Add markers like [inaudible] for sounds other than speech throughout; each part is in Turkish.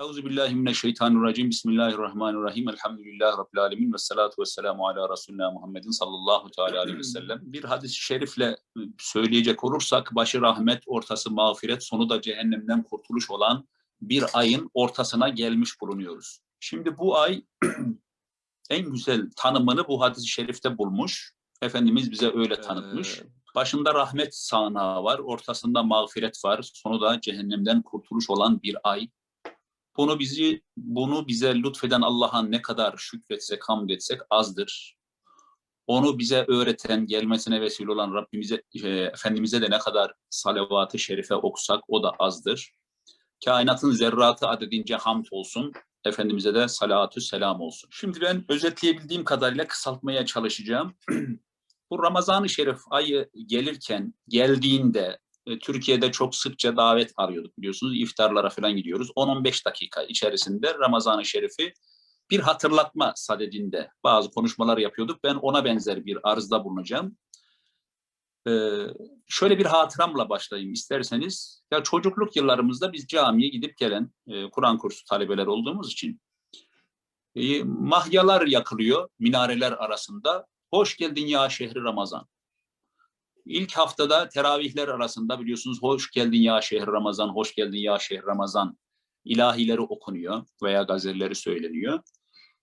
Euzubillahimineşşeytanirracim. Bismillahirrahmanirrahim. Elhamdülillahi Rabbil alemin. Ve salatu ve selamu ala Resulina Muhammedin sallallahu teala aleyhi ve [clears throat] sellem. Bir hadis-i şerifle söyleyecek olursak, başı rahmet, ortası mağfiret, sonu da cehennemden kurtuluş olan bir ayın ortasına gelmiş bulunuyoruz. Şimdi bu ay [clears throat] en güzel tanımını bu hadis-i şerifte bulmuş. Efendimiz bize öyle tanıtmış. Başında rahmet sahnağı var, ortasında mağfiret var, sonu da cehennemden kurtuluş olan bir ay. Bunu bizi bunu bize lütfeden Allah'a ne kadar şükretsek, hamd etsek azdır. Onu bize öğreten, gelmesine vesile olan Rabbimize, e, Efendimiz'e de ne kadar salavat-ı şerife okusak o da azdır. Kainatın zerratı adedince hamd olsun. Efendimiz'e de salatü selam olsun. Şimdi ben özetleyebildiğim kadarıyla kısaltmaya çalışacağım. [clears throat] Bu Ramazan-ı Şerif ayı gelirken, geldiğinde e, Türkiye'de çok sıkça davet arıyorduk biliyorsunuz. İftarlara falan gidiyoruz. 10-15 dakika içerisinde Ramazan-ı Şerif'i bir hatırlatma sadedinde bazı konuşmalar yapıyorduk. Ben ona benzer bir arzda bulunacağım. Ee, şöyle bir hatıramla başlayayım isterseniz. Ya çocukluk yıllarımızda biz camiye gidip gelen e, Kur'an kursu talebeler olduğumuz için e, mahyalar yakılıyor minareler arasında. Hoş geldin ya şehri Ramazan. İlk haftada teravihler arasında biliyorsunuz hoş geldin ya şehir Ramazan, hoş geldin ya şehir Ramazan ilahileri okunuyor veya gazelleri söyleniyor.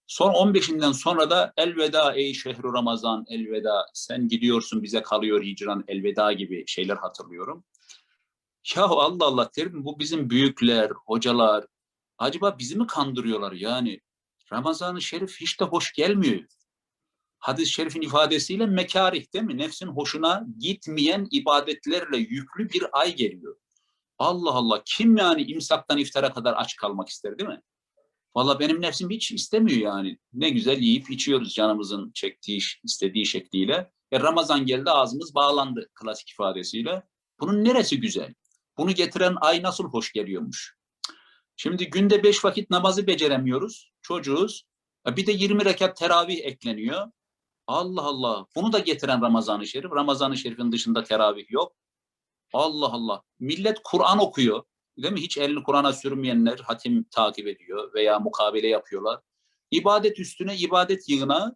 Son 15'inden sonra da elveda ey şehru Ramazan elveda sen gidiyorsun bize kalıyor hicran elveda gibi şeyler hatırlıyorum. Yahu Allah Allah derim bu bizim büyükler, hocalar acaba bizi mi kandırıyorlar yani? Ramazan-ı Şerif hiç de hoş gelmiyor hadis-i şerifin ifadesiyle mekarih değil mi? Nefsin hoşuna gitmeyen ibadetlerle yüklü bir ay geliyor. Allah Allah kim yani imsaktan iftara kadar aç kalmak ister değil mi? Valla benim nefsim hiç istemiyor yani. Ne güzel yiyip içiyoruz canımızın çektiği, istediği şekliyle. E Ramazan geldi ağzımız bağlandı klasik ifadesiyle. Bunun neresi güzel? Bunu getiren ay nasıl hoş geliyormuş? Şimdi günde beş vakit namazı beceremiyoruz. Çocuğuz. E bir de 20 rekat teravih ekleniyor. Allah Allah. Bunu da getiren Ramazan-ı Şerif. Ramazan-ı Şerif'in dışında teravih yok. Allah Allah. Millet Kur'an okuyor. Değil mi? Hiç elini Kur'an'a sürmeyenler hatim takip ediyor veya mukabele yapıyorlar. İbadet üstüne ibadet yığına.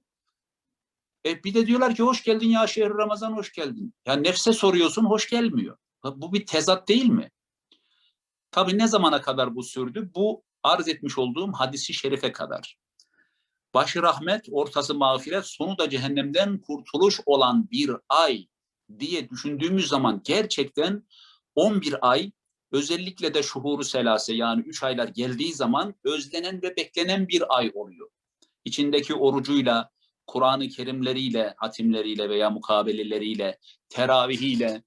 E bir de diyorlar ki hoş geldin ya şehir Ramazan hoş geldin. Ya nefse soruyorsun hoş gelmiyor. Bu bir tezat değil mi? Tabii ne zamana kadar bu sürdü? Bu arz etmiş olduğum hadisi şerife kadar başı rahmet, ortası mağfiret, sonu da cehennemden kurtuluş olan bir ay diye düşündüğümüz zaman gerçekten 11 ay özellikle de şuhuru selase yani 3 aylar geldiği zaman özlenen ve beklenen bir ay oluyor. İçindeki orucuyla, Kur'an-ı Kerimleriyle, hatimleriyle veya mukabeleleriyle, teravihiyle,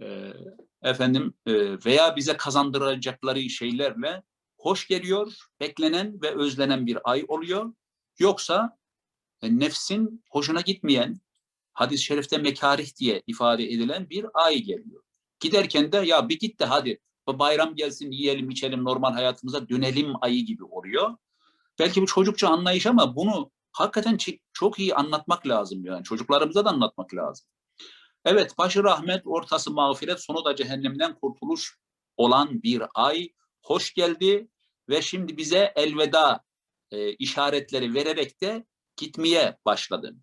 e, efendim e, veya bize kazandıracakları şeylerle hoş geliyor, beklenen ve özlenen bir ay oluyor. Yoksa e, nefsin hoşuna gitmeyen, hadis-i şerifte mekarih diye ifade edilen bir ay geliyor. Giderken de ya bir git de hadi bayram gelsin yiyelim içelim normal hayatımıza dönelim ayı gibi oluyor. Belki bu çocukça anlayış ama bunu hakikaten çok iyi anlatmak lazım yani çocuklarımıza da anlatmak lazım. Evet başı rahmet ortası mağfiret sonu da cehennemden kurtuluş olan bir ay hoş geldi ve şimdi bize elveda e, işaretleri vererek de gitmeye başladı.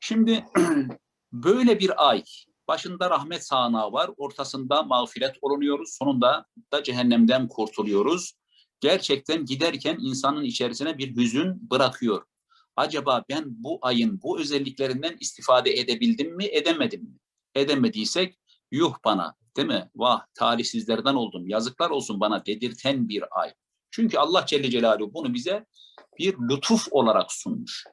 Şimdi [clears throat] böyle bir ay, başında rahmet sahnağı var, ortasında mağfiret olunuyoruz, sonunda da cehennemden kurtuluyoruz. Gerçekten giderken insanın içerisine bir hüzün bırakıyor. Acaba ben bu ayın bu özelliklerinden istifade edebildim mi, edemedim mi? Edemediysek yuh bana değil mi? Vah talihsizlerden oldum, yazıklar olsun bana dedirten bir ay. Çünkü Allah Celle Celaluhu bunu bize bir lütuf olarak sunmuş.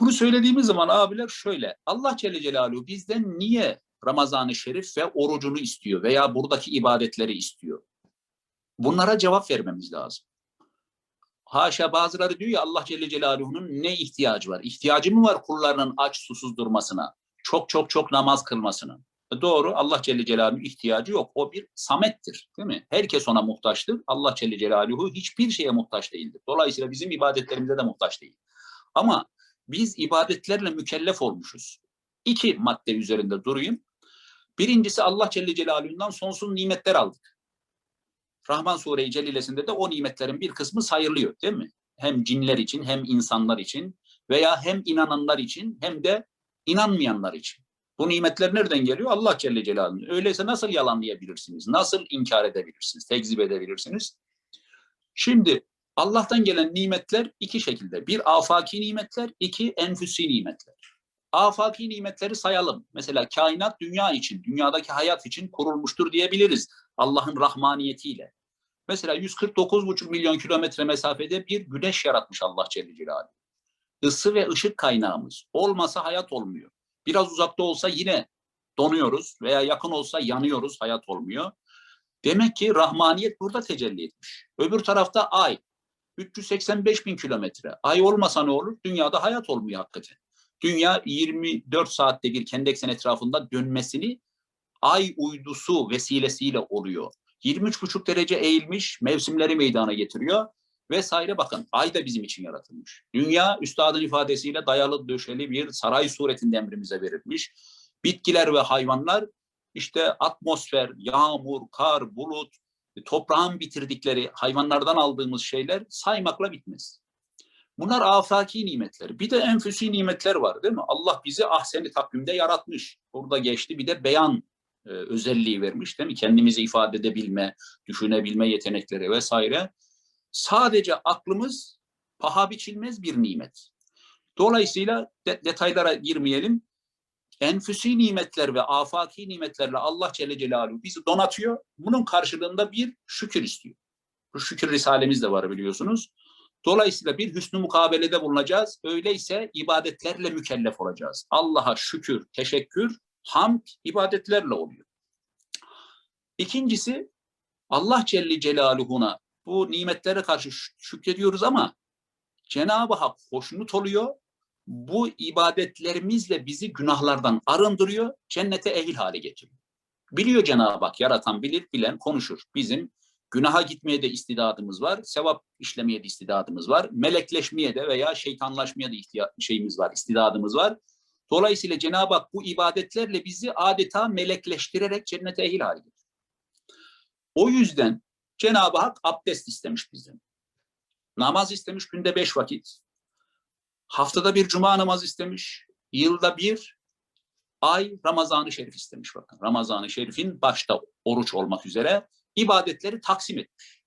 Bunu söylediğimiz zaman abiler şöyle, Allah Celle Celaluhu bizden niye Ramazan-ı Şerif ve orucunu istiyor veya buradaki ibadetleri istiyor? Bunlara cevap vermemiz lazım. Haşa bazıları diyor ya Allah Celle Celaluhu'nun ne ihtiyacı var? İhtiyacı mı var kullarının aç susuz durmasına? Çok çok çok namaz kılmasına? Doğru Allah Celle Celaluhu ihtiyacı yok. O bir samettir değil mi? Herkes ona muhtaçtır. Allah Celle Celaluhu hiçbir şeye muhtaç değildir. Dolayısıyla bizim ibadetlerimize de muhtaç değil. Ama biz ibadetlerle mükellef olmuşuz. İki madde üzerinde durayım. Birincisi Allah Celle Celaluhu'ndan sonsuz nimetler aldık. Rahman Sure-i Celilesinde de o nimetlerin bir kısmı sayılıyor değil mi? Hem cinler için hem insanlar için veya hem inananlar için hem de inanmayanlar için. Bu nimetler nereden geliyor? Allah Celle Celaluhu. Öyleyse nasıl yalanlayabilirsiniz? Nasıl inkar edebilirsiniz? Tekzip edebilirsiniz? Şimdi Allah'tan gelen nimetler iki şekilde. Bir afaki nimetler, iki enfüsi nimetler. Afaki nimetleri sayalım. Mesela kainat dünya için, dünyadaki hayat için kurulmuştur diyebiliriz. Allah'ın rahmaniyetiyle. Mesela 149,5 milyon kilometre mesafede bir güneş yaratmış Allah Celle Celaluhu. Isı ve ışık kaynağımız. Olmasa hayat olmuyor. Biraz uzakta olsa yine donuyoruz veya yakın olsa yanıyoruz, hayat olmuyor. Demek ki rahmaniyet burada tecelli etmiş. Öbür tarafta ay. 385 bin kilometre. Ay olmasa ne olur? Dünyada hayat olmuyor hakikaten. Dünya 24 saatte bir kendi eksen etrafında dönmesini ay uydusu vesilesiyle oluyor. 23,5 derece eğilmiş, mevsimleri meydana getiriyor vesaire bakın ay da bizim için yaratılmış. Dünya üstadın ifadesiyle dayalı döşeli bir saray suretinde emrimize verilmiş. Bitkiler ve hayvanlar işte atmosfer, yağmur, kar, bulut, toprağın bitirdikleri hayvanlardan aldığımız şeyler saymakla bitmez. Bunlar afaki nimetler. Bir de enfüsi nimetler var değil mi? Allah bizi ahseni takvimde yaratmış. Burada geçti bir de beyan e, özelliği vermiş değil mi? Kendimizi ifade edebilme, düşünebilme yetenekleri vesaire. Sadece aklımız paha biçilmez bir nimet. Dolayısıyla de, detaylara girmeyelim. Enfüsi nimetler ve afaki nimetlerle Allah Celle Celaluhu bizi donatıyor. Bunun karşılığında bir şükür istiyor. Bu şükür risalemiz de var biliyorsunuz. Dolayısıyla bir hüsnü mukabelede bulunacağız. Öyleyse ibadetlerle mükellef olacağız. Allah'a şükür, teşekkür, hamd ibadetlerle oluyor. İkincisi Allah Celle Celaluhu'na bu nimetlere karşı şükrediyoruz ama Cenab-ı Hak hoşnut oluyor. Bu ibadetlerimizle bizi günahlardan arındırıyor, cennete ehil hale getiriyor. Biliyor Cenab-ı Hak, yaratan bilir, bilen konuşur. Bizim günaha gitmeye de istidadımız var, sevap işlemeye de istidadımız var, melekleşmeye de veya şeytanlaşmaya da şeyimiz var, istidadımız var. Dolayısıyla Cenab-ı Hak bu ibadetlerle bizi adeta melekleştirerek cennete ehil hale getiriyor. O yüzden Cenab-ı Hak abdest istemiş bizden. Namaz istemiş günde beş vakit. Haftada bir cuma namaz istemiş. Yılda bir ay Ramazan-ı Şerif istemiş bakın. Ramazan-ı Şerif'in başta oruç olmak üzere ibadetleri taksim etmiş.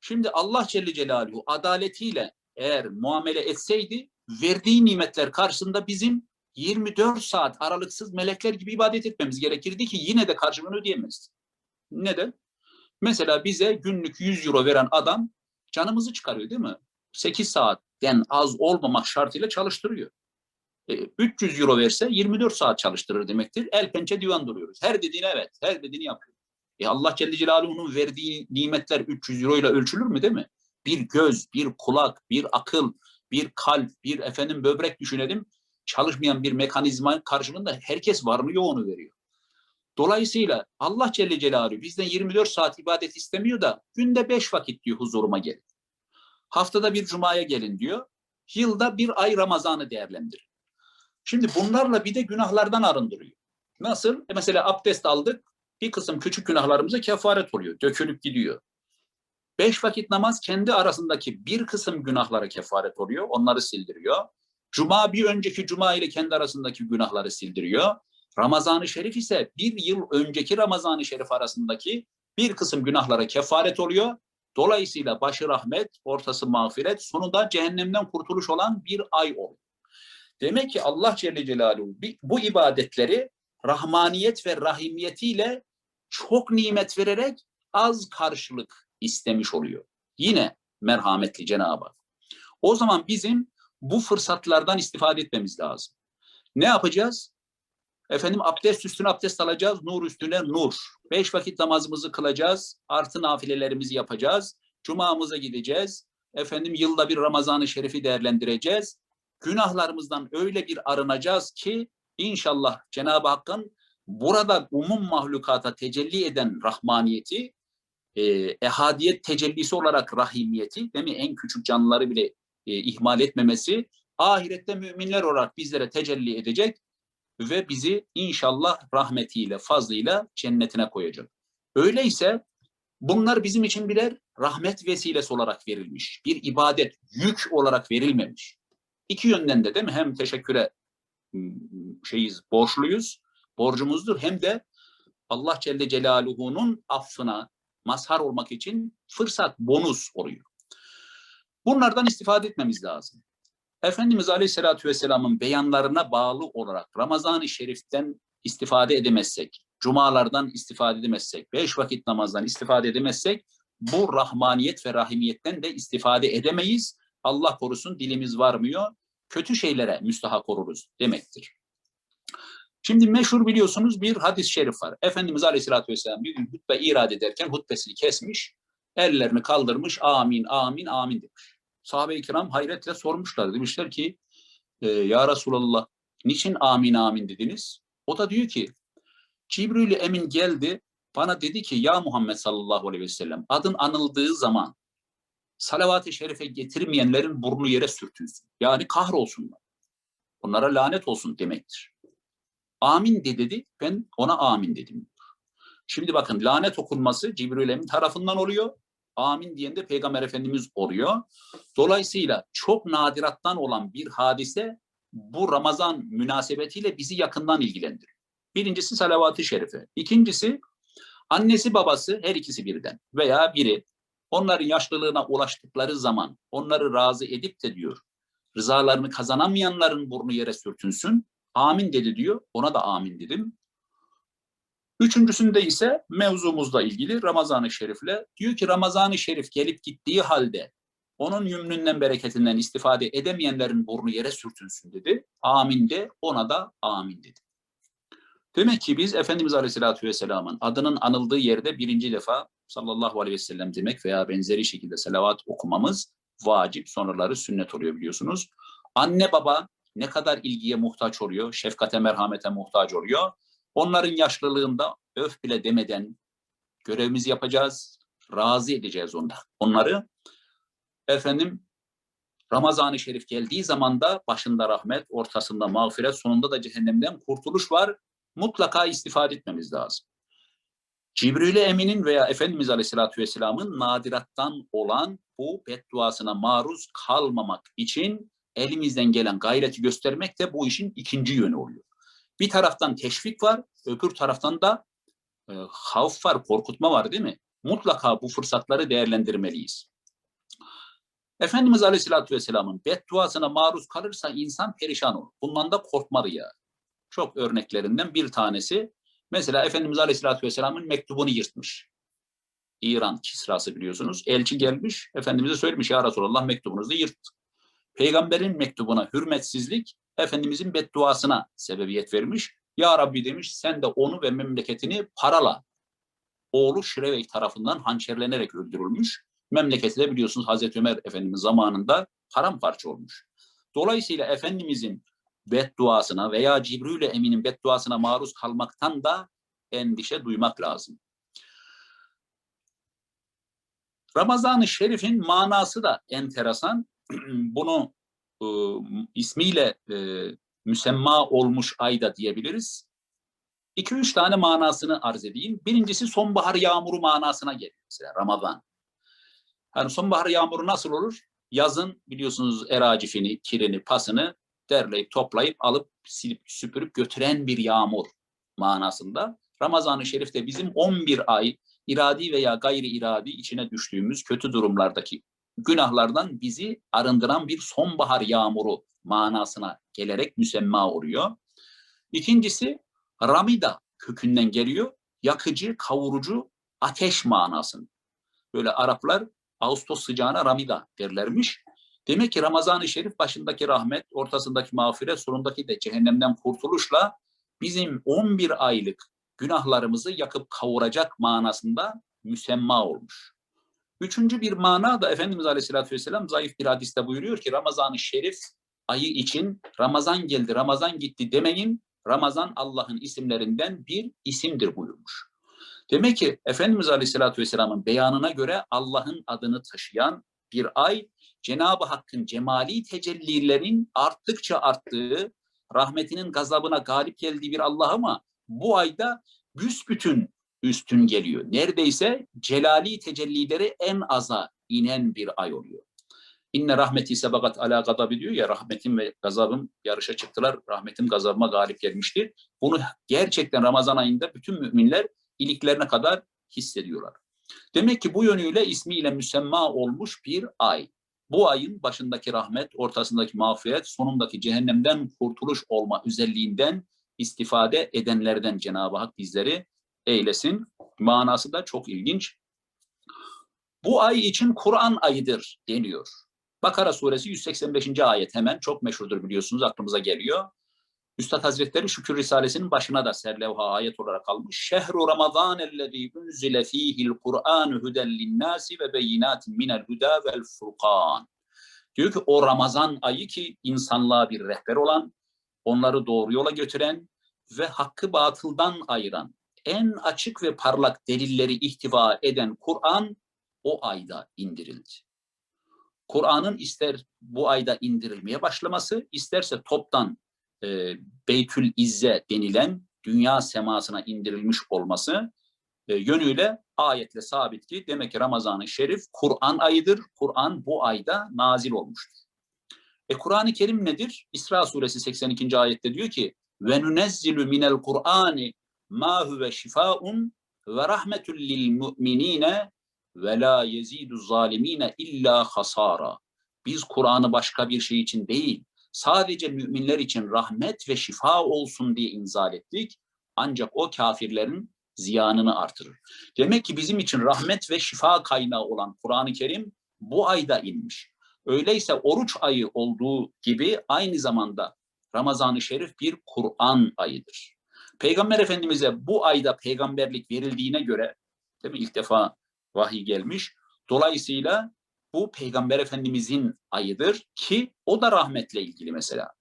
Şimdi Allah Celle Celaluhu adaletiyle eğer muamele etseydi verdiği nimetler karşısında bizim 24 saat aralıksız melekler gibi ibadet etmemiz gerekirdi ki yine de karşılığını ödeyemezdi. Neden? Mesela bize günlük 100 euro veren adam canımızı çıkarıyor değil mi? 8 saatten az olmamak şartıyla çalıştırıyor. E, 300 euro verse 24 saat çalıştırır demektir. El pençe divan duruyoruz. Her dediğini evet, her dediğini yapıyor. E Allah Celle Celaluhu'nun verdiği nimetler 300 euro ile ölçülür mü değil mi? Bir göz, bir kulak, bir akıl, bir kalp, bir efendim böbrek düşünelim. Çalışmayan bir mekanizma karşılığında herkes varını yoğunu veriyor. Dolayısıyla Allah Celle Celaluhu bizden 24 saat ibadet istemiyor da günde 5 vakit diyor huzuruma gelin. Haftada bir cumaya gelin diyor. Yılda bir ay Ramazan'ı değerlendirin. Şimdi bunlarla bir de günahlardan arındırıyor. Nasıl? E mesela abdest aldık. Bir kısım küçük günahlarımıza kefaret oluyor. Dökülüp gidiyor. Beş vakit namaz kendi arasındaki bir kısım günahlara kefaret oluyor. Onları sildiriyor. Cuma bir önceki cuma ile kendi arasındaki günahları sildiriyor. Ramazan-ı Şerif ise bir yıl önceki Ramazan-ı Şerif arasındaki bir kısım günahlara kefaret oluyor. Dolayısıyla başı rahmet, ortası mağfiret, sonunda cehennemden kurtuluş olan bir ay oluyor. Demek ki Allah Celle Celaluhu bu ibadetleri rahmaniyet ve rahimiyetiyle çok nimet vererek az karşılık istemiş oluyor. Yine merhametli Cenab-ı Hak. O zaman bizim bu fırsatlardan istifade etmemiz lazım. Ne yapacağız? Efendim abdest üstüne abdest alacağız, nur üstüne nur. Beş vakit namazımızı kılacağız, artı nafilelerimizi yapacağız. Cuma'mıza gideceğiz. Efendim yılda bir Ramazan-ı Şerif'i değerlendireceğiz. Günahlarımızdan öyle bir arınacağız ki inşallah Cenab-ı Hakk'ın burada umum mahlukata tecelli eden rahmaniyeti, e, ehadiyet tecellisi olarak rahimiyeti, değil mi? En küçük canlıları bile e, ihmal etmemesi, ahirette müminler olarak bizlere tecelli edecek ve bizi inşallah rahmetiyle, fazlıyla cennetine koyacak. Öyleyse Bunlar bizim için birer rahmet vesilesi olarak verilmiş. Bir ibadet, yük olarak verilmemiş. İki yönden de değil mi? Hem teşekküre ım, şeyiz, borçluyuz, borcumuzdur. Hem de Allah Celle Celaluhu'nun affına mazhar olmak için fırsat, bonus oluyor. Bunlardan istifade etmemiz lazım. Efendimiz Aleyhisselatü Vesselam'ın beyanlarına bağlı olarak Ramazan-ı Şerif'ten istifade edemezsek, cumalardan istifade edemezsek, beş vakit namazdan istifade edemezsek, bu rahmaniyet ve rahimiyetten de istifade edemeyiz. Allah korusun dilimiz varmıyor, kötü şeylere müstahak oluruz demektir. Şimdi meşhur biliyorsunuz bir hadis-i şerif var. Efendimiz Aleyhisselatü Vesselam bir gün hutbe irade ederken hutbesini kesmiş, ellerini kaldırmış, amin, amin, amin demiş. Sahabe-i kiram hayretle sormuşlar. Demişler ki, e, Ya Resulallah, niçin amin, amin dediniz? O da diyor ki, Cibril Emin geldi, bana dedi ki, Ya Muhammed sallallahu aleyhi ve sellem, adın anıldığı zaman salavat-ı şerife getirmeyenlerin burnu yere sürtülsün. Yani kahrolsunlar. Onlara lanet olsun demektir. Amin de dedi, ben ona amin dedim. Şimdi bakın lanet okunması Cibril Emin tarafından oluyor. Amin diyen de Peygamber Efendimiz oluyor. Dolayısıyla çok nadirattan olan bir hadise bu Ramazan münasebetiyle bizi yakından ilgilendiriyor. Birincisi salavat-ı şerife. İkincisi annesi babası her ikisi birden veya biri onların yaşlılığına ulaştıkları zaman onları razı edip de diyor rızalarını kazanamayanların burnu yere sürtünsün. Amin dedi diyor. Ona da amin dedim. Üçüncüsünde ise mevzumuzla ilgili Ramazan-ı Şerif'le diyor ki Ramazan-ı Şerif gelip gittiği halde onun yümnünden bereketinden istifade edemeyenlerin burnu yere sürtünsün dedi. Amin de ona da amin dedi. Demek ki biz Efendimiz Aleyhisselatü Vesselam'ın adının anıldığı yerde birinci defa sallallahu aleyhi ve sellem demek veya benzeri şekilde selavat okumamız vacip. Sonraları sünnet oluyor biliyorsunuz. Anne baba ne kadar ilgiye muhtaç oluyor, şefkate merhamete muhtaç oluyor. Onların yaşlılığında öf bile demeden görevimizi yapacağız, razı edeceğiz onları. Onları efendim Ramazan-ı Şerif geldiği zaman da başında rahmet, ortasında mağfiret, sonunda da cehennemden kurtuluş var. Mutlaka istifade etmemiz lazım. Cibril-i Emin'in veya Efendimiz Aleyhisselatü Vesselam'ın nadirattan olan bu bedduasına maruz kalmamak için elimizden gelen gayreti göstermek de bu işin ikinci yönü oluyor. Bir taraftan teşvik var, öbür taraftan da e, havf var, korkutma var değil mi? Mutlaka bu fırsatları değerlendirmeliyiz. Efendimiz Aleyhisselatü Vesselam'ın bedduasına maruz kalırsa insan perişan olur. Bundan da korkmalı ya. Çok örneklerinden bir tanesi, mesela Efendimiz Aleyhisselatü Vesselam'ın mektubunu yırtmış. İran Kisrası biliyorsunuz. Elçi gelmiş, Efendimiz'e söylemiş ya Resulallah mektubunuzu yırttı. Peygamberin mektubuna hürmetsizlik Efendimizin bedduasına sebebiyet vermiş. Ya Rabbi demiş sen de onu ve memleketini parala. Oğlu Şirevey tarafından hançerlenerek öldürülmüş. Memleketi de biliyorsunuz Hazreti Ömer Efendimiz zamanında paramparça olmuş. Dolayısıyla Efendimizin bedduasına veya Cibril-i Emin'in bedduasına maruz kalmaktan da endişe duymak lazım. Ramazan-ı Şerif'in manası da enteresan. [clears throat] Bunu e, ismiyle e, müsemma olmuş ayda diyebiliriz. İki üç tane manasını arz edeyim. Birincisi sonbahar yağmuru manasına geliyor mesela Ramazan. Yani sonbahar yağmuru nasıl olur? Yazın biliyorsunuz eracifini, kirini, pasını derleyip toplayıp alıp silip süpürüp götüren bir yağmur manasında. Ramazan-ı Şerif'te bizim 11 ay iradi veya gayri iradi içine düştüğümüz kötü durumlardaki günahlardan bizi arındıran bir sonbahar yağmuru manasına gelerek müsemma oluyor. İkincisi Ramida kökünden geliyor. Yakıcı, kavurucu, ateş manasını. Böyle Araplar Ağustos sıcağına Ramida derlermiş. Demek ki Ramazan-ı Şerif başındaki rahmet, ortasındaki mağfiret, sonundaki de cehennemden kurtuluşla bizim 11 aylık günahlarımızı yakıp kavuracak manasında müsemma olmuş. Üçüncü bir mana da Efendimiz Aleyhisselatü Vesselam zayıf bir hadiste buyuruyor ki Ramazan-ı Şerif ayı için Ramazan geldi, Ramazan gitti demeyin. Ramazan Allah'ın isimlerinden bir isimdir buyurmuş. Demek ki Efendimiz Aleyhisselatü Vesselam'ın beyanına göre Allah'ın adını taşıyan bir ay Cenab-ı Hakk'ın cemali tecellilerin arttıkça arttığı, rahmetinin gazabına galip geldiği bir Allah ama bu ayda büsbütün üstün geliyor. Neredeyse celali tecellileri en aza inen bir ay oluyor. İnne rahmeti sebagat ala gadabi diyor ya rahmetim ve gazabım yarışa çıktılar. Rahmetim gazabıma galip gelmiştir. Bunu gerçekten Ramazan ayında bütün müminler iliklerine kadar hissediyorlar. Demek ki bu yönüyle ismiyle müsemma olmuş bir ay. Bu ayın başındaki rahmet, ortasındaki mağfiret, sonundaki cehennemden kurtuluş olma özelliğinden istifade edenlerden Cenab-ı Hak bizleri eylesin. Manası da çok ilginç. Bu ay için Kur'an ayıdır deniyor. Bakara suresi 185. ayet hemen çok meşhurdur biliyorsunuz aklımıza geliyor. Üstad Hazretleri Şükür Risalesi'nin başına da serlevha ayet olarak almış. Şehru Ramazan ellezî unzile fîhil Kur'an huden linnâsi ve beyinatin minel huda vel furkan. Diyor ki o Ramazan ayı ki insanlığa bir rehber olan, onları doğru yola götüren ve hakkı batıldan ayıran, en açık ve parlak delilleri ihtiva eden Kur'an o ayda indirildi. Kur'an'ın ister bu ayda indirilmeye başlaması, isterse toptan e, Beytül İzze denilen dünya semasına indirilmiş olması e, yönüyle ayetle sabit ki demek ki Ramazan-ı Şerif Kur'an ayıdır. Kur'an bu ayda nazil olmuştur. E Kur'an-ı Kerim nedir? İsra suresi 82. ayette diyor ki ve nunezzilu minel Kur'ani ma huve şifaun ve rahmetun lil mu'minine ve la yezidu zalimine illa hasara. Biz Kur'an'ı başka bir şey için değil, sadece müminler için rahmet ve şifa olsun diye inzal ettik. Ancak o kafirlerin ziyanını artırır. Demek ki bizim için rahmet ve şifa kaynağı olan Kur'an-ı Kerim bu ayda inmiş. Öyleyse oruç ayı olduğu gibi aynı zamanda Ramazan-ı Şerif bir Kur'an ayıdır. Peygamber Efendimiz'e bu ayda peygamberlik verildiğine göre, değil mi? İlk defa vahiy gelmiş. Dolayısıyla bu Peygamber Efendimizin ayıdır ki o da rahmetle ilgili mesela.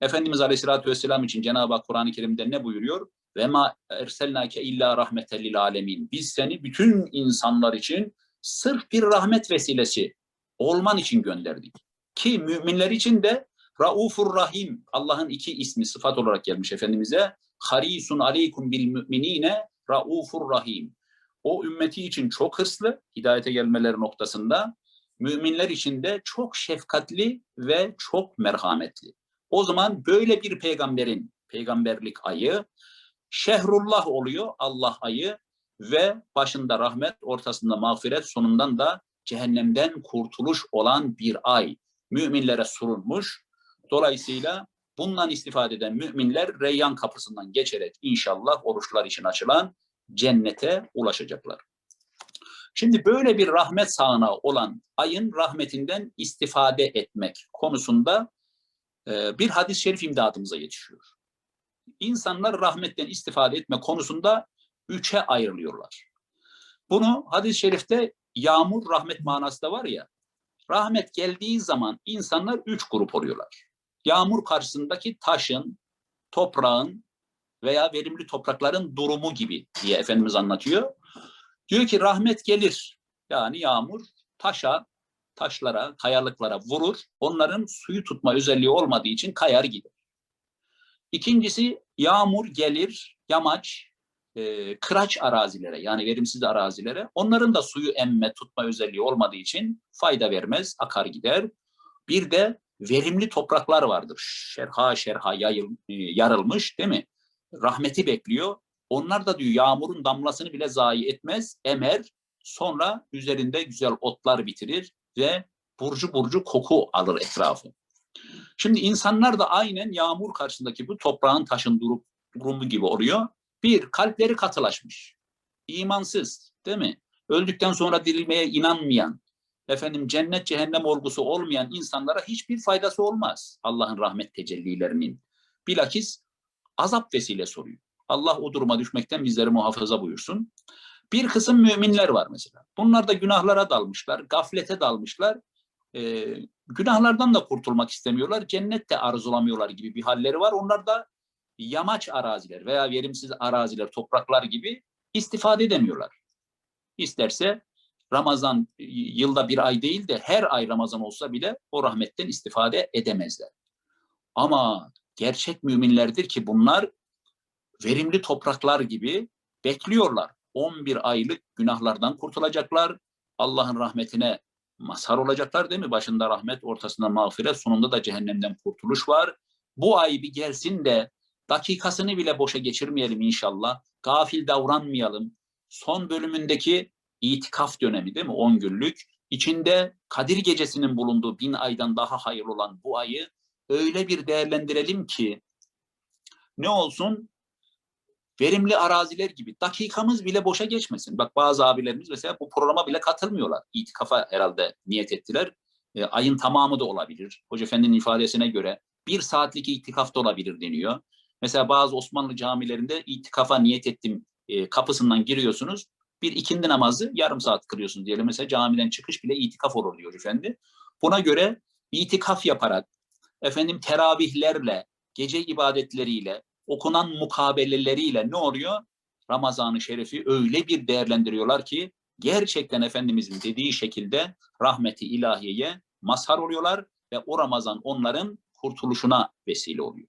Efendimiz Aleyhisselatü Vesselam için Cenab-ı Hak Kur'an-ı Kerim'de ne buyuruyor? Ve ma erselnake illa rahmeten lil alemin. Biz seni bütün insanlar için sırf bir rahmet vesilesi olman için gönderdik. Ki müminler için de Raufur Rahim Allah'ın iki ismi sıfat olarak gelmiş Efendimiz'e. Harisun aleykum bil müminine Raufur Rahim. O ümmeti için çok hırslı hidayete gelmeleri noktasında müminler için de çok şefkatli ve çok merhametli. O zaman böyle bir peygamberin peygamberlik ayı şehrullah oluyor Allah ayı ve başında rahmet, ortasında mağfiret, sonundan da cehennemden kurtuluş olan bir ay müminlere sunulmuş. Dolayısıyla bundan istifade eden müminler Reyyan kapısından geçerek inşallah oruçlar için açılan cennete ulaşacaklar. Şimdi böyle bir rahmet sağanağı olan ayın rahmetinden istifade etmek konusunda e, bir hadis-i şerif imdadımıza yetişiyor. İnsanlar rahmetten istifade etme konusunda üçe ayrılıyorlar. Bunu hadis-i şerifte yağmur rahmet manası da var ya, rahmet geldiği zaman insanlar üç grup oluyorlar. Yağmur karşısındaki taşın, toprağın veya verimli toprakların durumu gibi diye Efendimiz anlatıyor. Diyor ki rahmet gelir. Yani yağmur taşa, taşlara, kayalıklara vurur. Onların suyu tutma özelliği olmadığı için kayar gider. İkincisi yağmur gelir, yamaç, e, kıraç arazilere yani verimsiz arazilere. Onların da suyu emme, tutma özelliği olmadığı için fayda vermez, akar gider. Bir de verimli topraklar vardır. Şerha şerha yayıl, e, yarılmış değil mi? Rahmeti bekliyor. Onlar da diyor yağmurun damlasını bile zayi etmez, emer. Sonra üzerinde güzel otlar bitirir ve burcu burcu koku alır etrafı. Şimdi insanlar da aynen yağmur karşısındaki bu toprağın taşın durup durumu gibi oluyor. Bir, kalpleri katılaşmış. imansız, değil mi? Öldükten sonra dirilmeye inanmayan, efendim cennet cehennem olgusu olmayan insanlara hiçbir faydası olmaz Allah'ın rahmet tecellilerinin. Bilakis azap vesile soruyor. Allah o duruma düşmekten bizleri muhafaza buyursun. Bir kısım müminler var mesela. Bunlar da günahlara dalmışlar, gaflete dalmışlar. Ee, günahlardan da kurtulmak istemiyorlar. Cennet de arzulamıyorlar gibi bir halleri var. Onlar da yamaç araziler veya verimsiz araziler, topraklar gibi istifade edemiyorlar. İsterse Ramazan yılda bir ay değil de her ay Ramazan olsa bile o rahmetten istifade edemezler. Ama gerçek müminlerdir ki bunlar verimli topraklar gibi bekliyorlar. 11 aylık günahlardan kurtulacaklar. Allah'ın rahmetine mazhar olacaklar değil mi? Başında rahmet, ortasında mağfiret, sonunda da cehennemden kurtuluş var. Bu ay bir gelsin de dakikasını bile boşa geçirmeyelim inşallah. Gafil davranmayalım. Son bölümündeki itikaf dönemi değil mi? 10 günlük. İçinde Kadir Gecesi'nin bulunduğu bin aydan daha hayırlı olan bu ayı öyle bir değerlendirelim ki ne olsun? Verimli araziler gibi dakikamız bile boşa geçmesin. Bak bazı abilerimiz mesela bu programa bile katılmıyorlar. İtikafa herhalde niyet ettiler. E, ayın tamamı da olabilir. Hoca Efendi'nin ifadesine göre bir saatlik itikaf da olabilir deniyor. Mesela bazı Osmanlı camilerinde itikafa niyet ettim e, kapısından giriyorsunuz. Bir ikindi namazı yarım saat kılıyorsunuz diyelim. Mesela camiden çıkış bile itikaf olur diyor efendi. Buna göre itikaf yaparak efendim teravihlerle, gece ibadetleriyle, okunan mukabeleleriyle ne oluyor? Ramazan-ı Şerif'i öyle bir değerlendiriyorlar ki gerçekten Efendimizin dediği şekilde rahmeti ilahiyeye mazhar oluyorlar ve o Ramazan onların kurtuluşuna vesile oluyor.